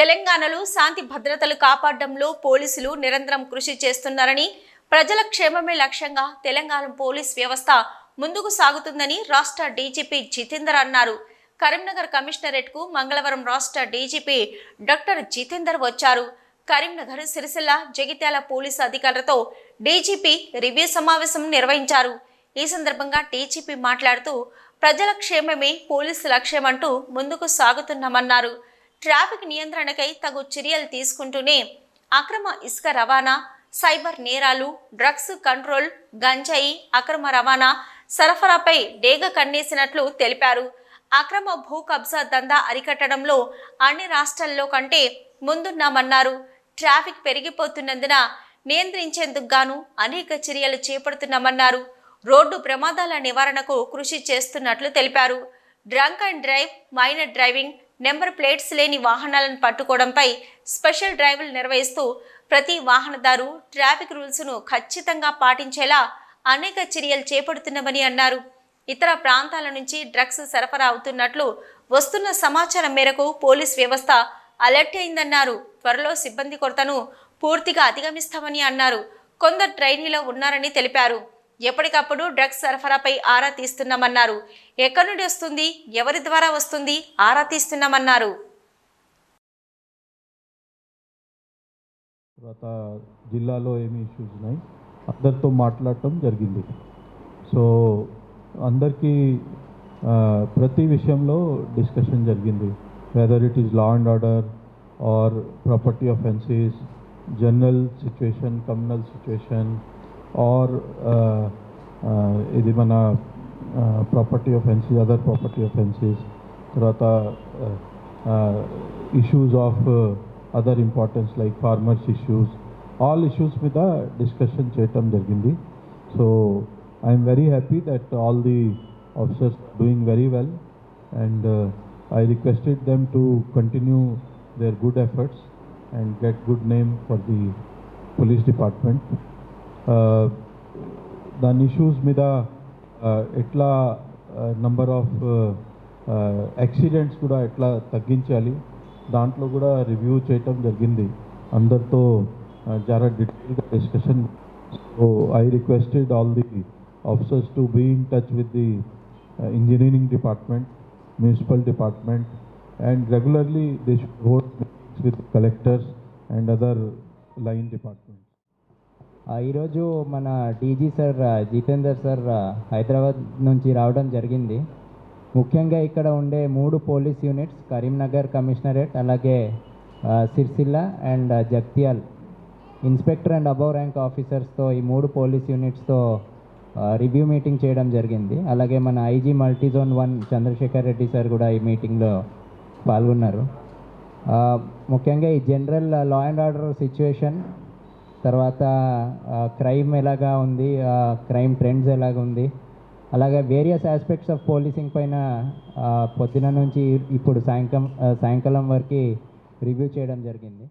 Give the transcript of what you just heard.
తెలంగాణలో శాంతి భద్రతలు కాపాడడంలో పోలీసులు నిరంతరం కృషి చేస్తున్నారని ప్రజల క్షేమమే లక్ష్యంగా తెలంగాణ పోలీస్ వ్యవస్థ ముందుకు సాగుతుందని రాష్ట్ర డీజీపీ జితేందర్ అన్నారు. కరీంనగర్ కమిషనరేట్కు మంగళవారం రాష్ట్ర డీజీపీ డాక్టర్ జితేందర్ వచ్చారు. కరీంనగర్ సిరిసిల్ల జగిత్యాల పోలీసు అధికారులతో డీజీపీ రివ్యూ సమావేశం నిర్వహించారు. ఈ సందర్భంగా డీజీపీ మాట్లాడుతూ ప్రజల క్షేమమే పోలీసు లక్ష్యమంటూ ముందుకు సాగుతున్నామన్నారు. ట్రాఫిక్ నియంత్రణకై తగు చర్యలు తీసుకుంటూనే అక్రమ ఇసుక రవాణా సైబర్ నేరాలు డ్రగ్స్ కంట్రోల్ గంజాయి అక్రమ రవాణా సరఫరాపై డేగ కన్నేసినట్లు తెలిపారు. అక్రమ భూ కబ్జా దందా అరికట్టడంలో అన్ని రాష్ట్రాల్లో కంటే ముందున్నామన్నారు. ట్రాఫిక్ పెరిగిపోతున్నందున నియంత్రించేందుకు గాను అనేక చర్యలు చేపడుతున్నామన్నారు. రోడ్డు ప్రమాదాల నివారణకు కృషి చేస్తున్నట్లు తెలిపారు. Drunk and drive minor driving number plates లేని వాహనాలను పట్టుకోవడంపై స్పెషల్ డ్రైవ్లు నిర్వహిస్తూ ప్రతి వాహనదారు ట్రాఫిక్ రూల్స్ను ఖచ్చితంగా పాటించేలా అనేక చర్యలు చేపడుతున్నామని అన్నారు. ఇతర ప్రాంతాల నుంచి డ్రగ్స్ సరఫరా అవుతున్నట్లు వస్తున్న సమాచారం మేరకు పోలీస్ వ్యవస్థ అలర్ట్ అయిందన్నారు. త్వరలో సిబ్బంది కొరతను పూర్తిగా అధిగమిస్తామని అన్నారు. కొందరు ట్రైనీలో ఉన్నారని తెలిపారు. ఎప్పటికప్పుడు డ్రగ్స్ సరఫరాపై ఆరా తీస్తున్నామన్నారు. ఎక్కడి నుండి వస్తుంది? ఎవరి ద్వారా వస్తుంది? ఆరా తీస్తున్నామన్నారు. తర్వాత జిల్లాలో ఏమి ఇష్యూస్ ఉన్నాయి? అందరితో మాట్లాడటం జరిగింది. సో అందరికీ ప్రతి విషయంలో డిస్కషన్ జరిగింది. Whether it is law and order or property offences general situation communal situation or ఇది మన property offences other property offences తర్వాత issues of other importance like farmers issues all issues మీద డిస్కషన్ చేయటం జరిగింది so I'm very happy that all the officers doing very well and I requested them to continue their good efforts and get good name for the police department దాని issues మీద ఎట్లా number of accidents కూడా ఎట్లా తగ్గించాలి దాంట్లో కూడా review చేయటం జరిగింది. అందరితో uh, చాలా డీటెయిల్గా discussion so I requested all the officers to be in touch with the engineering department municipal department and regularly they should hold meetings with collectors and other line department ఈరోజు మన DG sir Jitender sir Hyderabad నుంచి రావడం జరిగింది. ముఖ్యంగా ఇక్కడ ఉండే మూడు police units Karimnagar commissionerate అలాగే Sircilla and Jagtial Jagtial. Inspector and above rank ఆఫీసర్స్తో ఈ మూడు పోలీస్ యూనిట్స్తో రివ్యూ మీటింగ్ చేయడం జరిగింది. అలాగే మన IG multi zone one Chandrasekhar Reddy sir కూడా ఈ మీటింగ్లో పాల్గొన్నారు. ముఖ్యంగా ఈ general law and order situation తర్వాత క్రైమ్ ఎలాగా ఉంది క్రైమ్ ట్రెండ్స్ ఎలాగ ఉంది. అలాగే వేరియస్ ఆస్పెక్ట్స్ ఆఫ్ పోలీసింగ్ పైన పొద్దున నుంచి ఇప్పుడు సాయంకాలం సాయంకాలం వరకు రివ్యూ చేయడం జరిగింది.